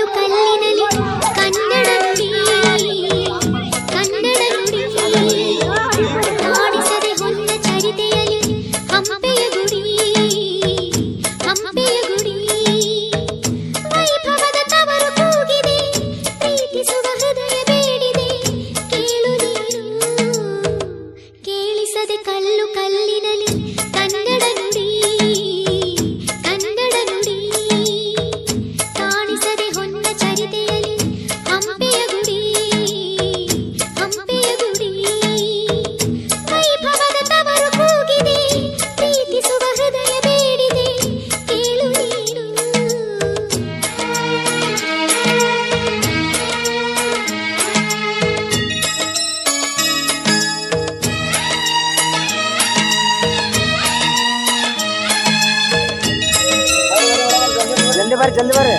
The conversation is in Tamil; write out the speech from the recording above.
るか பாரு ஜல்லி பாரு